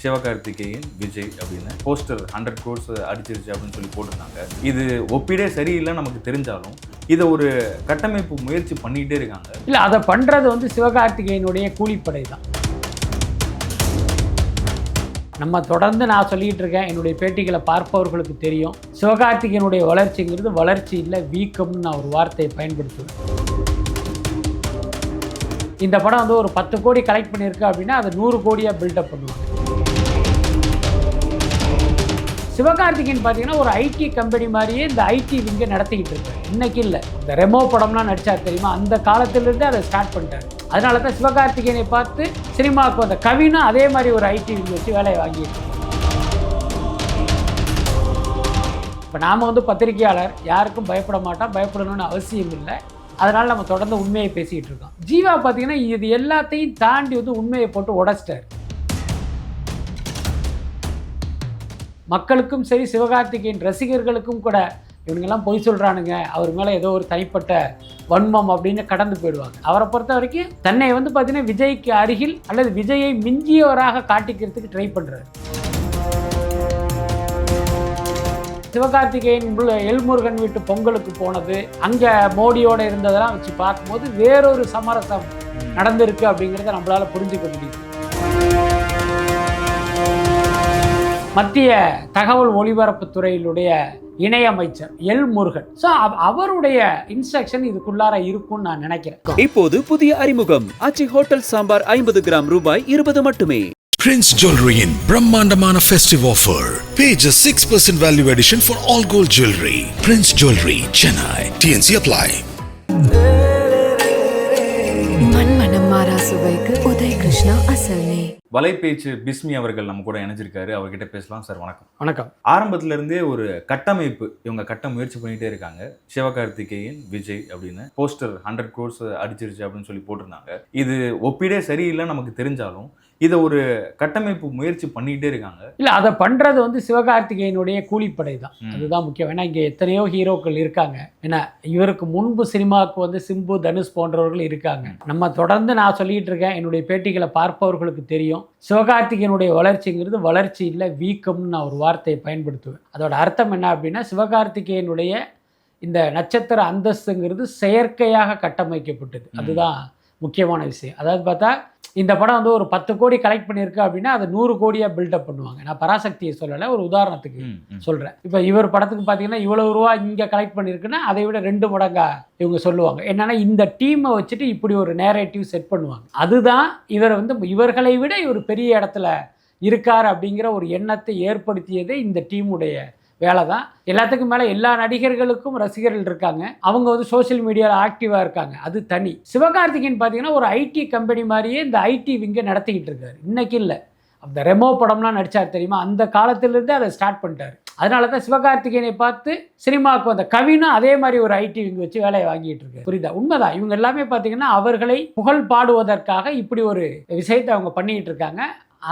சிவகார்த்திகேயன் விஜய் அப்படின்னு poster hundred course அடிச்சிருச்சு அப்படின்னு சொல்லி போட்டிருந்தாங்க. இது ஒப்பிடே சரியில்லை நமக்கு தெரிஞ்சாலும் இதை ஒரு கட்டமைப்பு முயற்சி பண்ணிக்கிட்டே இருக்காங்க. இல்லை அதை பண்ணுறது வந்து சிவகார்த்திகேயனுடைய கூலிப்படை தான். நம்ம தொடர்ந்து நான் சொல்லிட்டு இருக்கேன் என்னுடைய பேட்டிகளை பார்ப்பவர்களுக்கு தெரியும். சிவகார்த்திகேயனுடைய வளர்ச்சிங்கிறது வளர்ச்சி இல்லை வீக்கம்னு நான் ஒரு வார்த்தையை பயன்படுத்துவேன். இந்த படம் வந்து ஒரு பத்து கோடி கலெக்ட் பண்ணியிருக்கு அப்படின்னா அதை நூறு கோடியாக பில்டப் பண்ணுவாங்க. சிவகார்த்திகேயன் பார்த்தீங்கன்னா ஒரு ஐடி கம்பெனி மாதிரியே இந்த ஐடி விங்கை நடத்திக்கிட்டு இருக்காரு. இன்னைக்கு இல்லை. இந்த ரெமோ படம்லாம் நடிச்சார் தெரியுமா? அந்த காலத்திலிருந்து அதை ஸ்டார்ட் பண்ணிட்டாரு. அதனால தான் சிவகார்த்திகேயனை பார்த்து சினிமாவுக்கு வந்த கவினும் அதே மாதிரி ஒரு ஐடி விங் வச்சு வேலையை வாங்கிட்டு இப்போ நாம் வந்து பத்திரிகையாளர் யாருக்கும் பயப்பட மாட்டோம் பயப்படணும்னு அவசியம் இல்லை. அதனால் நம்ம தொடர்ந்து உண்மையை பேசிக்கிட்டு இருக்கோம். ஜீவா பார்த்தீங்கன்னா இது எல்லாத்தையும் தாண்டி வந்து உண்மையை போட்டு உடச்சிட்டார். மக்களுக்கும் சரி சிவகார்த்திகேயன் ரசிகர்களுக்கும் கூட இவனுங்கெல்லாம் பொய் சொல்கிறானுங்க அவர் மேலே ஏதோ ஒரு தனிப்பட்ட வன்மம் அப்படின்னு கடந்து போயிடுவாங்க. அவரை பொறுத்த வரைக்கும் தன்னை வந்து பார்த்தீங்கன்னா விஜய்க்கு அருகில் அல்லது விஜயை மிஞ்சியவராக காட்டிக்கிறதுக்கு ட்ரை பண்ணுறாரு சிவகார்த்திகேயன் உள்ள எல்முருகன் வீட்டு பொங்கலுக்கு போனது அங்கே மோடியோட இருந்ததெல்லாம் வச்சு பார்க்கும்போது வேறொரு சமரசம் நடந்திருக்கு அப்படிங்கிறத நம்மளால் புரிஞ்சுக்க முடியுது. மத்திய தகவல் ஒலிபரப்புத்துறையினுடைய இணையமைச்சர் எல் முருகன் ஸோ அவருடைய இன்ஸ்ட்ரக்ஷன் இதுக்குள்ளார இருக்கும்னு நான் நினைக்கிறேன் இப்போது புதிய அறிமுகம் ஆச்சி ஹோட்டல் சாம்பார் ஐம்பது கிராம் ரூபாய் இருபது மட்டுமே Jewelry in Brahmandamana festive offer. Pay just 6% value addition for all gold jewelry. Prince Jewelry, Chennai. TNC apply. மண்மனம் மாறா சுவைக்கு உதய் கிருஷ்ணா அசல் நெய் வலைபேச்சு பிஸ்மி அவர்கள் நம்ம கூட இணைஞ்சிருக்காரு. அவர்கிட்ட பேசலாம். சார் வணக்கம். வணக்கம். ஆரம்பத்துல இருந்தே ஒரு கட்டமைப்பு இவங்க கட்ட முயற்சி பண்ணிட்டே இருக்காங்க. சிவகார்த்திகேயன் விஜய் அப்படின்னு போஸ்டர் ஹண்ட்ரட் கோர்ஸ் அடிச்சிருச்சு அப்படின்னு சொல்லி போட்டிருந்தாங்க. இது ஒப்பிடே சரியில்லை நமக்கு தெரிஞ்சாலும் இதை ஒரு கட்டமைப்பு முயற்சி பண்ணிக்கிட்டே இருக்காங்க. இல்லை அதை பண்ணுறது வந்து சிவகார்த்திகேயனுடைய கூலிப்படை தான். அதுதான் முக்கியம். ஏன்னா இங்கே எத்தனையோ ஹீரோக்கள் இருக்காங்க. ஏன்னா இவருக்கு முன்பு சினிமாவுக்கு வந்து சிம்பு தனுஷ் போன்றவர்கள் இருக்காங்க. நம்ம தொடர்ந்து நான் சொல்லிட்டு இருக்கேன். என்னுடைய பேட்டிகளை பார்ப்பவர்களுக்கு தெரியும். சிவகார்த்திகேயனுடைய வளர்ச்சிங்கிறது வளர்ச்சி இல்லை வீக்கம்னு நான் ஒரு வார்த்தையை பயன்படுத்துவேன். அதோட அர்த்தம் என்ன அப்படின்னா சிவகார்த்திகேயனுடைய இந்த நட்சத்திர அந்தஸ்துங்கிறது செயற்கையாக கட்டமைக்கப்பட்டது. அதுதான் முக்கியமான விஷயம். அதாவது பார்த்தா இந்த படம் வந்து ஒரு பத்து கோடி கலெக்ட் பண்ணியிருக்கு அப்படின்னா அதை நூறு கோடியாக பில்டப் பண்ணுவாங்க. நான் பராசக்தியை சொல்லலை ஒரு உதாரணத்துக்கு. சொல்கிறேன் இப்போ இவர் படத்துக்கு பார்த்தீங்கன்னா இவ்வளவு ரூபா இங்கே கலெக்ட் பண்ணியிருக்குன்னா அதை விட ரெண்டு மடங்கா இவங்க சொல்லுவாங்க. என்னன்னா இந்த டீமை வச்சுட்டு இப்படி ஒரு நேரேட்டிவ் செட் பண்ணுவாங்க. அதுதான் இவர் வந்து இவர்களை விட இவர் பெரிய இடத்துல இருக்கார் அப்படிங்கிற ஒரு எண்ணத்தை ஏற்படுத்தியதே இந்த டீமுடைய வேலை தான் எல்லாத்துக்கும் மேலே எல்லா நடிகர்களுக்கும் ரசிகர்கள் இருக்காங்க. அவங்க வந்து சோஷியல் மீடியாவில் ஆக்டிவாக இருக்காங்க. அது தனி. சிவகார்த்திகேயன் பார்த்தீங்கன்னா ஒரு ஐடி கம்பெனி மாதிரியே இந்த ஐடி விங்கை நடத்திக்கிட்டு இருக்காரு. இன்னைக்கு இல்லை. அந்த ரெமோ படம்லாம் நடித்தார் தெரியுமா? அந்த காலத்திலேருந்து அதை ஸ்டார்ட் பண்ணிட்டாரு. அதனால தான் சிவகார்த்திகேயனை பார்த்து சினிமாவுக்கு வந்த கவினும் அதே மாதிரி ஒரு ஐடி விங் வச்சு வேலையை வாங்கிட்டு இருக்கு புரியுதா? உண்மைதான். இவங்க எல்லாமே பார்த்தீங்கன்னா அவர்களை புகழ் பாடுவதற்காக இப்படி ஒரு விஷயத்தை அவங்க பண்ணிக்கிட்டு இருக்காங்க.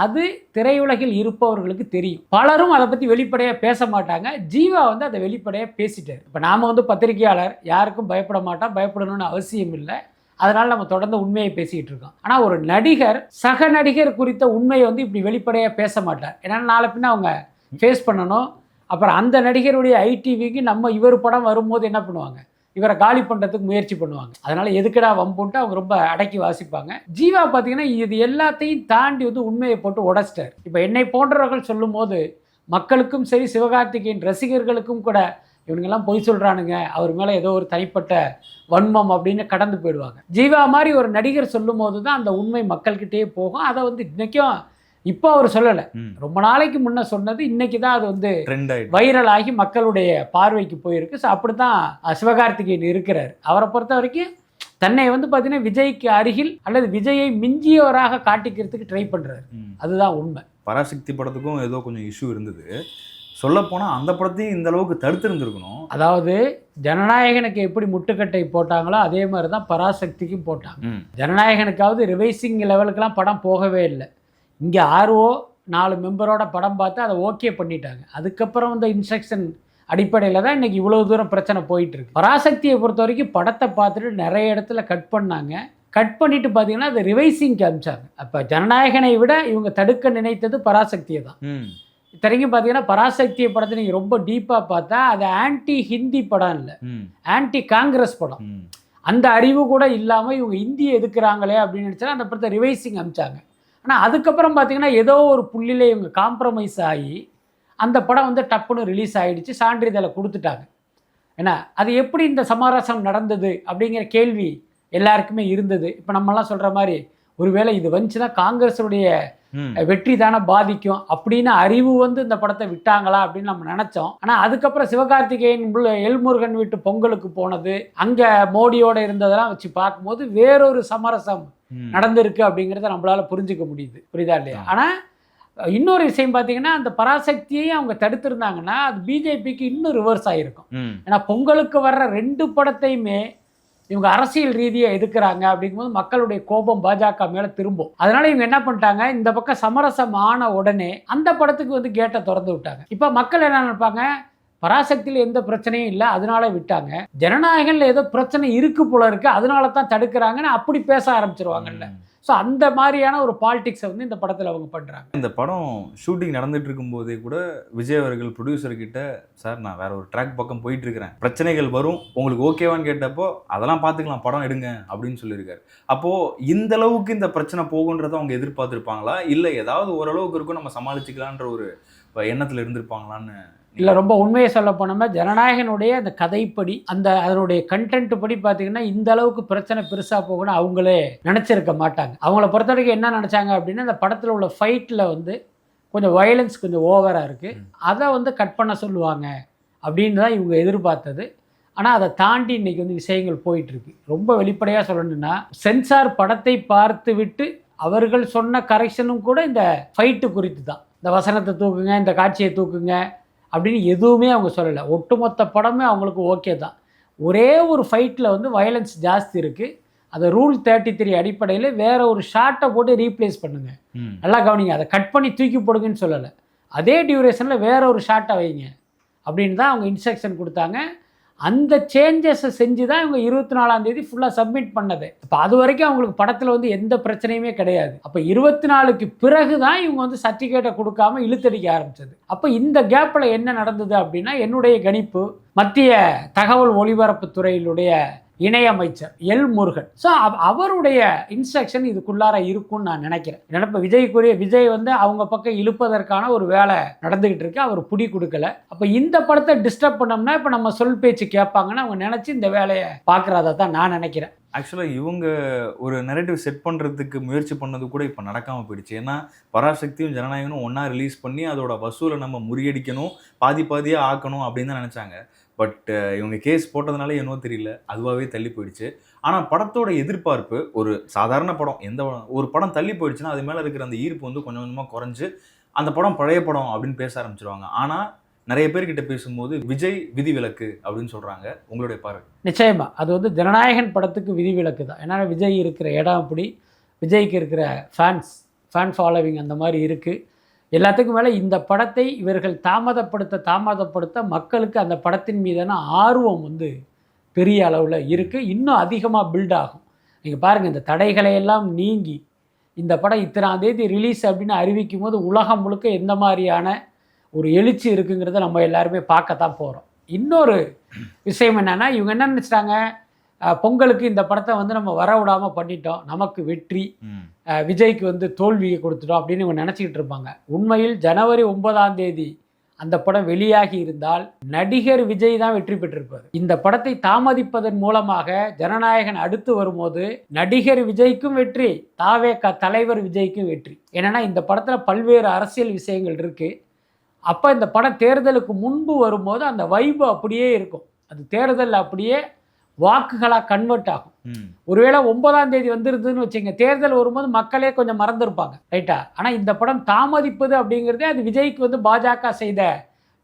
அது திரையுலகில் இருப்பவர்களுக்கு தெரியும். பலரும் அதை பற்றி வெளிப்படையாக பேச மாட்டாங்க. ஜீவா வந்து அதை வெளிப்படையாக பேசிட்டார். இப்போ நாம் வந்து பத்திரிகையாளர் யாருக்கும் பயப்பட மாட்டோம் பயப்படணும்னு அவசியம் இல்லை. அதனால் நம்ம தொடர்ந்து உண்மையை பேசிக்கிட்டு இருக்கோம். ஆனால் ஒரு நடிகர் சக நடிகர் குறித்த உண்மையை வந்து இப்படி வெளிப்படையாக பேச மாட்டார். ஏன்னா நாளை பின்ன அவங்க ஃபேஸ் பண்ணணும். அப்புறம் அந்த நடிகருடைய ஐடிவிக்கு நம்ம இவர் படம் வரும்போது என்ன பண்ணுவாங்க? இவரை காலி பண்ணுறதுக்கு முயற்சி பண்ணுவாங்க. அதனால எதுக்கடா வம்புன்ட்டு அவங்க ரொம்ப அடக்கி வாசிப்பாங்க. ஜீவா பார்த்தீங்கன்னா இது எல்லாத்தையும் தாண்டி வந்து உண்மையை போட்டு உடச்சிட்டார். இப்போ என்னை போன்றவர்கள் சொல்லும்போது மக்களுக்கும் சரி சிவகார்த்திகேயன் ரசிகர்களுக்கும் கூட இவனுங்கெல்லாம் பொய் சொல்கிறானுங்க அவர் மேலே ஏதோ ஒரு தனிப்பட்ட வன்மம் அப்படின்னு கடந்து போயிடுவாங்க. ஜீவா மாதிரி ஒரு நடிகர் சொல்லும் போது தான் அந்த உண்மை மக்கள்கிட்டயே போகும். அதை வந்து இன்றைக்கும் இப்போ அவர் சொல்லலை. ரொம்ப நாளைக்கு முன்ன சொன்னது இன்னைக்கு தான் அது வந்து வைரல் ஆகி மக்களுடைய பார்வைக்கு போயிருக்கு. ஸோ அப்படி தான் சிவகார்த்திகேயன் இருக்கிறார். அவரை பொறுத்த வரைக்கும் தன்னை வந்து பார்த்தீங்கன்னா விஜய்க்கு அருகில் அல்லது விஜயை மிஞ்சியவராக காட்டிக்கிறதுக்கு ட்ரை பண்ணுறாரு. அதுதான் உண்மை. பராசக்தி படத்துக்கும் ஏதோ கொஞ்சம் இஷ்யூ இருந்தது. சொல்லப்போனால் அந்த படத்தையும் இந்த அளவுக்கு தடுத்திருந்திருக்கணும். அதாவது ஜனநாயகனுக்கு எப்படி முட்டுக்கட்டை போட்டாங்களோ அதே மாதிரி தான் பராசக்திக்கும் போட்டாங்க. ஜனநாயகனுக்காவது ரிவைசிங் லெவலுக்கெல்லாம் படம் போகவே இல்லை. இங்கே ஆர்ஓ நாலு மெம்பரோட படம் பார்த்து அதை ஓகே பண்ணிட்டாங்க. அதுக்கப்புறம் வந்து இன்ஸ்ட்ரக்ஷன் அடிப்படையில் தான் இன்றைக்கி இவ்வளோ தூரம் பிரச்சனை போயிட்டு இருக்கு பராசக்தியை பொறுத்த வரைக்கும் படத்தை பார்த்துட்டு நிறைய இடத்துல கட் பண்ணாங்க. கட் பண்ணிட்டு பார்த்தீங்கன்னா அதை ரிவைசிங்க்கு அமிச்சாங்க. அப்போ ஜனநாயகனை விட இவங்க தடுக்க நினைத்தது பராசக்தியை தான். இத்தனைக்கும் பார்த்தீங்கன்னா பராசக்தியை படத்தை நீங்கள் ரொம்ப டீப்பாக பார்த்தா அது ஆன்டி ஹிந்தி படம் இல்லை. ஆன்டி காங்கிரஸ் படம். அந்த அறிவு கூட இல்லாமல் இவங்க இந்தியை எதுக்குறாங்களே அப்படின்னு நினச்சா அந்த படத்தை ரிவைசிங் அமிச்சாங்க. ஆனால் அதுக்கப்புறம் பார்த்தீங்கன்னா ஏதோ ஒரு புள்ளியில் இவங்க காம்ப்ரமைஸ் ஆகி அந்த படம் வந்து டப்புன்னு ரிலீஸ் ஆகிடுச்சு சான்றிதழை கொடுத்துட்டாங்க. ஏன்னா அது எப்படி இந்த சமரசம் நடந்தது அப்படிங்கிற கேள்வி எல்லாருக்குமே இருந்தது. இப்போ நம்மலாம் சொல்கிற மாதிரி ஒருவேளை இது வந்துச்சுன்னா காங்கிரஸுடைய வெற்றி தானே பாதிக்கும் அப்படின்னு அறிவு வந்து இந்த படத்தை விட்டாங்களா அப்படின்னு நம்ம நினச்சோம். ஆனால் அதுக்கப்புறம் சிவகார்த்திகேயன் எல்முருகன் வீட்டு பொங்கலுக்கு போனது அங்கே மோடியோட இருந்ததெல்லாம் வச்சு பார்க்கும்போது வேறொரு சமரசம். நடந்திருக்கு அப்படிங்கிறத நம்மளால புரிஞ்சுக்க முடியுது. புரியுதா இல்லையா? ஆனால் இன்னொரு விஷயம் பார்த்தீங்கன்னா அந்த பராசக்தியையும் அவங்க தடுத்திருந்தாங்கன்னா அது பிஜேபிக்கு இன்னும் ரிவர்ஸ் ஆகிருக்கும் ம். ஏன்னா பொங்கலுக்கு வர்ற ரெண்டு படத்தையுமே இவங்க அரசியல் ரீதியாக எதுக்குறாங்க அப்படிங்கும்போது மக்களுடைய கோபம் பாஜக மேலே திரும்பும். அதனால இவங்க என்ன பண்ணிட்டாங்க? இந்த பக்கம் சமரசம் ஆன உடனே அந்த படத்துக்கு வந்து கேட்டை திறந்து விட்டாங்க. இப்போ மக்கள் என்ன நினைப்பாங்க? பராசக்தியில் எந்த பிரச்சனையும் இல்லை அதனால விட்டாங்க. ஜனநாயகன்ல ஏதோ பிரச்சனை இருக்கு போல இருக்கு அதனால தான் தடுக்கிறாங்கன்னு அப்படி பேச ஆரம்பிச்சிருவாங்கல்ல. ஸோ அந்த மாதிரியான ஒரு பாலிடிக்ஸை வந்து இந்த படத்தில் அவங்க பண்ணுறாங்க இந்த படம் ஷூட்டிங் நடந்துட்டு இருக்கும்போதே கூட விஜய் அவர்கள் ப்ரொடியூசர்கிட்ட சார் நான் வேற ஒரு ட்ராக் பக்கம் போயிட்டு இருக்கிறேன் பிரச்சனைகள் வரும். உங்களுக்கு ஓகேவான்னு கேட்டப்போ அதெல்லாம் பார்த்துக்கலாம். படம் எடுங்க. அப்படின்னு சொல்லியிருக்காரு. அப்போது இந்த அளவுக்கு இந்த பிரச்சனை போகுன்றதை அவங்க எதிர்பார்த்துருப்பாங்களா? இல்லை ஏதாவது ஓரளவுக்கு இருக்கும். நம்ம சமாளிச்சுக்கலான்ற ஒரு எண்ணத்தில் இருந்திருப்பாங்களான்னு இல்லை ரொம்ப உண்மையை சொல்ல போனோம்னா ஜனநாயகனுடைய அந்த கதைப்படி அந்த அதனுடைய கண்டென்ட் படி பார்த்தீங்கன்னா இந்த அளவுக்கு பிரச்சனை பெருசாக போகணும் அவங்களே நினச்சிருக்க மாட்டாங்க. அவங்கள பொறுத்த வரைக்கும் என்ன நினச்சாங்க அப்படின்னா அந்த படத்தில் உள்ள ஃபைட்டில் வந்து கொஞ்சம் வயலன்ஸ் கொஞ்சம் ஓவராக இருக்குது அதை வந்து கட் பண்ண சொல்லுவாங்க அப்படின்னு தான் இவங்க எதிர்பார்த்தது. ஆனால் அதை தாண்டி இன்னைக்கு வந்து விஷயங்கள் போயிட்டுருக்கு. ரொம்ப வெளிப்படையாக சொல்லணும்னா சென்சார் படத்தை பார்த்து விட்டு அவர்கள் சொன்ன கரெக்ஷனும் கூட இந்த ஃபைட்டு குறித்து தான் இந்த வசனத்தை தூக்குங்க இந்த காட்சியை தூக்குங்க அப்படின்னு எதுவுமே அவங்க சொல்லலை. ஒட்டுமொத்த படமே அவங்களுக்கு ஓகே தான். ஒரே ஒரு ஃபைட்டில் வந்து வயலன்ஸ் ஜாஸ்தி இருக்குது அதை ரூல் தேர்ட்டி த்ரீ அடிப்படையில் வேற ஒரு ஷார்ட்டை போட்டு ரீப்ளேஸ் பண்ணுங்க. நல்லா கவனிங்க. அதை கட் பண்ணி தூக்கி போடுங்கன்னு சொல்லலை. அதே டியூரேஷனில் வேற ஒரு ஷார்ட்டை வைங்க. அப்படின்னு தான் அவங்க இன்ஸ்ட்ரக்ஷன் கொடுத்தாங்க. அந்த சேஞ்சஸை செஞ்சு தான் இவங்க இருபத்தி நாலாம் தேதி ஃபுல்லாக சப்மிட் பண்ணது. இப்போ அது வரைக்கும் அவங்களுக்கு படத்தில் வந்து எந்த பிரச்சனையுமே கிடையாது. அப்போ இருபத்தி நாலுக்கு பிறகு தான் இவங்க வந்து சர்டிஃபிகேட்டை கொடுக்காம இழுத்தடிக்க ஆரம்பிச்சது. அப்போ இந்த கேப்பில் என்ன நடந்தது அப்படின்னா என்னுடைய கணிப்பு மத்திய தகவல் ஒலிபரப்புத் துறையினுடைய இணையமைச்சர் எல் முருகன். ஸோ அவருடைய இன்ஸ்ட்ரக்ஷன் இதுக்குள்ளார இருக்கும்னு நான் நினைக்கிறேன். ஏன்னா இப்போ விஜய்க்குரிய விஜய் வந்து அவங்க பக்கம் இழுப்பதற்கான ஒரு வேலை நடந்துகிட்டு இருக்கு. அவர் புடி கொடுக்கல. அப்போ இந்த படத்தை டிஸ்டர்ப் பண்ணோம்னா இப்போ நம்ம சொல் பேச்சு கேட்பாங்கன்னு அவங்க நினச்சி இந்த வேலையை பார்க்குறதா தான் நான் நினைக்கிறேன். ஆக்சுவலாக இவங்க ஒரு நெரேட்டிவ் செட் பண்ணுறதுக்கு முயற்சி பண்ணது கூட இப்போ நடக்காமல் போயிடுச்சு. ஏன்னா பராசக்தியும் ஜனநாயகனும் ஒன்றா ரிலீஸ் பண்ணி அதோட வசூலை நம்ம முறியடிக்கணும் பாதி பாதியாக ஆக்கணும் அப்படின்னு தான் நினச்சாங்க. பட் இவங்க கேஸ் போட்டதுனால என்னவோ தெரியல. அதுவாகவே தள்ளி போயிடுச்சு. ஆனால் படத்தோட எதிர்பார்ப்பு ஒரு சாதாரண படம் எந்த படம் ஒரு படம் தள்ளி போயிடுச்சுன்னா அது மேலே இருக்கிற அந்த ஈர்ப்பு வந்து கொஞ்சம் கொஞ்சமாக குறைஞ்சு அந்த படம் பழைய படம் அப்படின்னு பேச ஆரம்பிச்சிருவாங்க. ஆனால் நிறைய பேர்கிட்ட பேசும்போது விஜய் விதிவிலக்கு அப்படின்னு சொல்கிறாங்க உங்களுடைய பார்வை? நிச்சயமாக அது வந்து ஜனநாயகன் படத்துக்கு விதிவிலக்கு தான். ஏன்னா விஜய் இருக்கிற இடம் அப்படி விஜய்க்கு இருக்கிற ஃபேன்ஸ் ஃபேன் ஃபாலோவிங் அந்த மாதிரி இருக்குது எல்லாத்துக்கும் மேலே இந்த படத்தை இவர்கள் தாமதப்படுத்த தாமதப்படுத்த மக்களுக்கு அந்த படத்தின் மீதான ஆர்வம் வந்து பெரிய அளவில் இருக்குது இன்னும் அதிகமாக பில்ட் ஆகும். நீங்கள் பாருங்கள் இந்த தடைகளை எல்லாம் நீங்கி இந்த படம் இத்தனாம் தேதி ரிலீஸ் அப்படின்னு அறிவிக்கும் போது உலகம் முழுக்க எந்த மாதிரியான ஒரு எழுச்சி இருக்குங்கிறத நம்ம எல்லாருமே பார்க்கத்தான் போகிறோம் இன்னொரு விஷயம் என்னென்னா இவங்க என்ன நினச்சிட்டாங்க? பொங்கலுக்கு இந்த படத்தை வந்து நம்ம வர விடாம பண்ணிட்டோம். நமக்கு வெற்றி விஜய்க்கு வந்து தோல்வியை கொடுத்துட்டோம் அப்படின்னு இவங்க நினச்சிக்கிட்டு இருப்பாங்க. உண்மையில் ஜனவரி ஒன்பதாம் தேதி அந்த படம் வெளியாகி இருந்தால் நடிகர் விஜய் தான் வெற்றி பெற்றிருப்பார். இந்த படத்தை தாமதிப்பதன் மூலமாக ஜனநாயகன் அடுத்து வரும்போது நடிகர் விஜய்க்கும் வெற்றி தாவேக தலைவர் விஜய்க்கும் வெற்றி. ஏன்னா இந்த படத்தில் பல்வேறு அரசியல் விஷயங்கள் இருக்கு. அப்போ இந்த படம் தேர்தலுக்கு முன்பு வரும்போது அந்த வைபு அப்படியே இருக்கும். அது தேர்தலில் அப்படியே வாக்குகளாக கன்வெர்ட் ஆகும். ஒருவேளை ஒன்பதாம் தேதி வந்துருதுன்னு வச்சுங்க தேர்தல் வரும்போது மக்களே கொஞ்சம் மறந்துருப்பாங்க ரைட்டா ஆனால் இந்த படம் தாமதிப்பது அப்படிங்கிறதே அது விஜய்க்கு வந்து பாஜக செய்த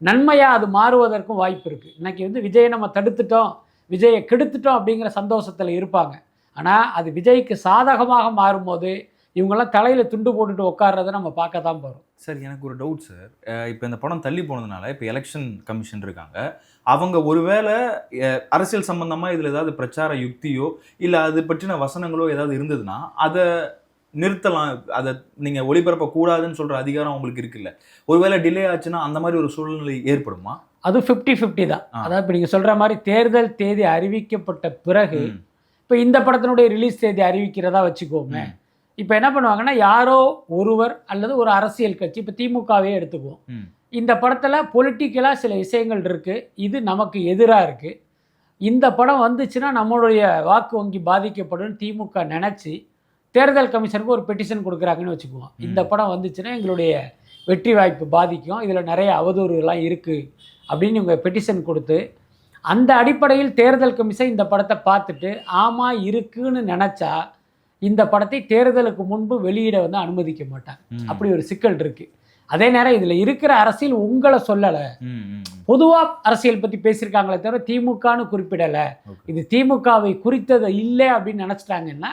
நன்மையாக அது மாறுவதற்கும் வாய்ப்பு இருக்குது இன்னைக்கு வந்து விஜயை நம்ம தடுத்துட்டோம் விஜயை கெடுத்துட்டோம் அப்படிங்கிற சந்தோஷத்தில் இருப்பாங்க. ஆனால் அது விஜய்க்கு சாதகமாக மாறும்போது இவங்கெல்லாம் தலையில் துண்டு போட்டுட்டு உட்கார்றத நம்ம பார்க்க தான் போகிறோம் சார் எனக்கு ஒரு டவுட் சார். இப்போ இந்த படம் தள்ளி போனதுனால இப்போ எலெக்ஷன் கமிஷன் இருக்காங்க. அவங்க ஒருவேளை அரசியல் சம்பந்தமாக இதில் ஏதாவது பிரச்சார யுக்தியோ இல்லை அது பற்றின வசனங்களோ ஏதாவது இருந்ததுன்னா அதை நிறுத்தலாம். அதை நீங்கள் ஒளிபரப்ப கூடாதுன்னு சொல்கிற அதிகாரம் உங்களுக்கு இருக்குல்ல. ஒருவேளை டிலே ஆச்சுன்னா அந்த மாதிரி ஒரு சூழ்நிலை ஏற்படுமா? அது ஃபிஃப்டி ஃபிஃப்டி தான். அதாவது இப்போ நீங்கள் சொல்கிற மாதிரி தேர்தல் தேதி அறிவிக்கப்பட்ட பிறகு இப்போ இந்த படத்தினுடைய ரிலீஸ் தேதி அறிவிக்கிறதா வச்சுக்கோமே. இப்போ என்ன பண்ணுவாங்கன்னா யாரோ ஒருவர் அல்லது ஒரு அரசியல் கட்சி இப்போ திமுகவே எடுத்துக்குவோம். இந்த படத்தில் பொலிட்டிக்கலாக சில விஷயங்கள் இருக்குது இது நமக்கு எதிராக இருக்குது இந்த படம் வந்துச்சுன்னா நம்மளுடைய வாக்கு வங்கி பாதிக்கப்படும் திமுக நினச்சி தேர்தல் கமிஷனுக்கு ஒரு பெட்டிஷன் கொடுக்குறாங்கன்னு வச்சுக்குவோம். இந்த. படம் வந்துச்சுன்னா எங்களுடைய வெற்றி வாய்ப்பு பாதிக்கும். இதில் நிறைய அவதூறுகள்லாம் இருக்குது அப்படின்னு இவங்க பெட்டிஷன் கொடுத்து அந்த அடிப்படையில் தேர்தல் கமிஷன் இந்த படத்தை பார்த்துட்டு ஆமாம் இருக்குன்னு நினச்சா இந்த படத்தை தேர்தலுக்கு முன்பு வெளியிட வந்து அனுமதிக்க மாட்டாங்க. அப்படி ஒரு சிக்கல் இருக்குது அதே நேரம் இதில் இருக்கிற அரசியல் உங்களை சொல்லலை. பொதுவாக அரசியல் பற்றி பேசியிருக்காங்களே தவிர திமுகன்னு குறிப்பிடலை. இது திமுகவை குறித்தது இல்லை அப்படின்னு நினச்சிட்டாங்கன்னா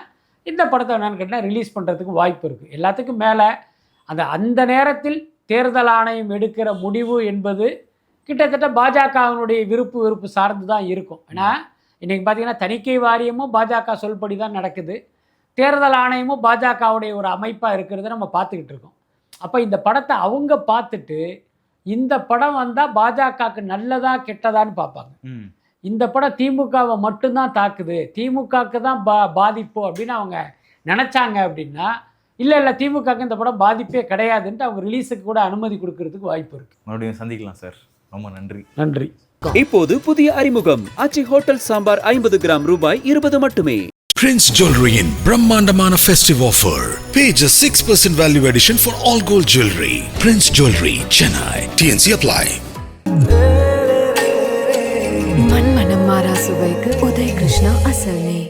இந்த படத்தை என்னன்னு கேட்டால் ரிலீஸ் பண்ணுறதுக்கு வாய்ப்பு இருக்குது எல்லாத்துக்கும் மேலே அந்த அந்த நேரத்தில் தேர்தல் ஆணையம் எடுக்கிற முடிவு என்பது கிட்டத்தட்ட பாஜகவினுடைய விருப்பு வெறுப்பு சார்ந்து தான் இருக்கும். ஏன்னா இன்றைக்கி பார்த்தீங்கன்னா தணிக்கை வாரியமும் பாஜக சொல்படி தான் நடக்குது. தேர்தல் ஆணையமும் பாஜகவுடைய ஒரு அமைப்பாக இருக்கிறத நம்ம பார்த்துக்கிட்டு இருக்கோம். அப்போ இந்த படத்தை அவங்க பார்த்துட்டு இந்த படம் வந்தால் பாஜகவுக்கு நல்லதா கெட்டதான்னு பார்ப்பாங்க. ம். இந்த படம் திமுகவை மட்டும்தான் தாக்குது. திமுகவுக்கு தான் பா பாதிப்பு அப்படின்னு அவங்க நினச்சாங்க அப்படின்னா இல்லை இல்லை திமுகவுக்கு இந்த படம் பாதிப்பே கிடையாதுன்ட்டு அவங்க ரிலீஸுக்கு கூட அனுமதி கொடுக்கறதுக்கு வாய்ப்பு இருக்குது மறுபடியும் சந்திக்கலாம் சார் ரொம்ப நன்றி. நன்றி. இப்போது புதிய அறிமுகம். ஆச்சி ஹோட்டல் சாம்பார் ஐம்பது கிராம் ரூபாய் இருபது மட்டுமே. Prince Jewelry in Brahmandamana festive offer. Pay just 6% value addition for all gold jewelry. Prince Jewelry, Chennai. TNC apply. மண் மனம் மாறா சுவைக்கு உதய் கிருஷ்ணா அசல் நெய்